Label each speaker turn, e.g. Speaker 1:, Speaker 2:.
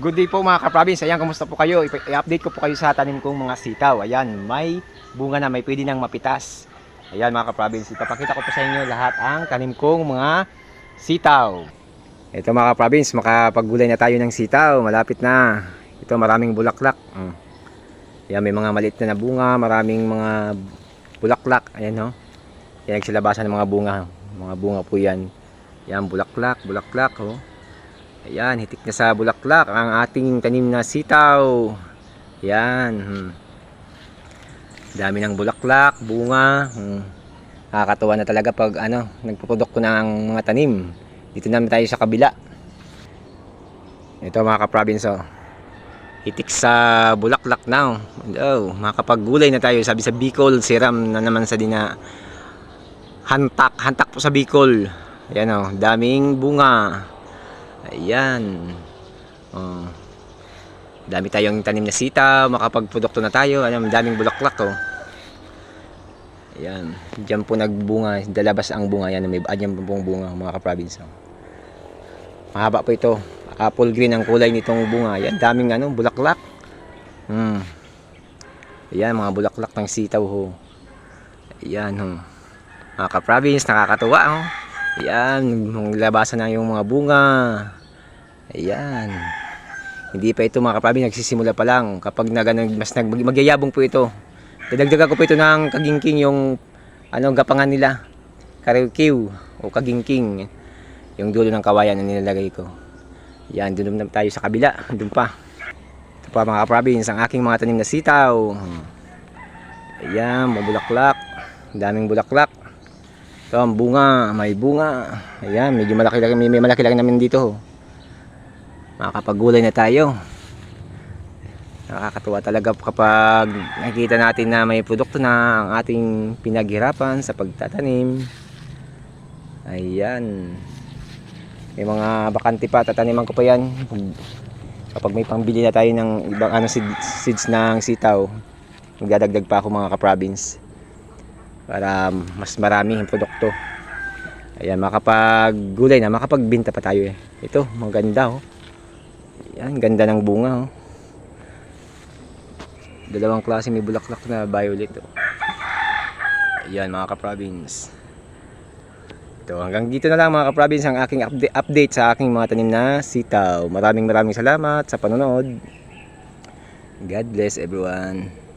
Speaker 1: Good day po mga ka-province. Ayan, kumusta po kayo? I-update ko po kayo sa tanim kong mga sitaw. Ayan, may bunga na, may pwede nang mapitas. Ayan mga ka-province, ipapakita ko po sa inyo lahat ang tanim kong mga sitaw. Ito mga ka-province, makapaggulay na tayo ng sitaw. Malapit na. Ito maraming bulaklak. Mm. Ayan, may mga maliit na bunga, maraming mga bulaklak. Ayan no. Yan nagsilabasan ng mga bunga. Mga bunga po yan. Yan, bulaklak, bulaklak. Oh. Ayan, hitik na sa bulaklak ang ating tanim na sitaw. Ayan. Hmm. Dami ng bulaklak, bunga. Hmm. Nakakatuwa na talaga pag ano, nagpuprodukto ng mga tanim. Dito naman tayo sa kabila. Ito mga ka-province oh. Hitik sa bulaklak na. Oh, makakapaggulay na tayo. Sabi sa Bicol, siram na naman sa dina. Hantak, hantak po sa Bicol. Ayan oh, daming bunga. Ayan. Oh. Dami tayong tanim na sitaw, makapagprodukto na tayo. Ayan, daming bulaklak oh. Ayan. Diyan po nagbunga, dalabas ang bunga. Ayan, may ayan po pong bunga mga ka-province. oh. Mahaba po ito. Apple green ang kulay nitong bunga. Ayan, daming ano, bulaklak. Hmm. Ayan, mga bulaklak ng sitaw ho. Ayan ho. Mga ka-province, nakakatuwa ho. Ayan, labasan na yung mga bunga. Ayan. Hindi pa ito mga kaprabi, nagsisimula pa lang. Kapag nag, nag- mas nag, mag- magyayabong po ito. Dadagdagan ko po ito ng kagingking yung ano, gapangan nila. Karikiw o kagingking. Yung dulo ng kawayan na nilalagay ko. Yan, doon naman tayo sa kabila. Doon pa. Ito pa mga kaprabins, ang aking mga tanim na sitaw. Ayan, mabulaklak. Daming bulaklak. Ito ang bunga, may bunga. Ayan, medyo malaki lang, may, may malaki lang namin dito. Makakapagulay na tayo. Nakakatuwa talaga kapag nakikita natin na may produkto na ang ating pinaghirapan sa pagtatanim. Ayan. May mga bakante pa, tataniman ko pa yan. Kapag may pambili na tayo ng ibang ano seed- seeds ng sitaw, magdadagdag pa ako mga ka-province para mas marami yung produkto. Ayan, makapag-gulay na, makapagbinta pa tayo eh. Ito, maganda oh. Ayan, ganda ng bunga oh. Dalawang klase may bulaklak na violet oh. Ayan mga ka-province. Ito, hanggang dito na lang mga ka-province ang aking update sa aking mga tanim na sitaw. Maraming maraming salamat sa panonood. God bless everyone.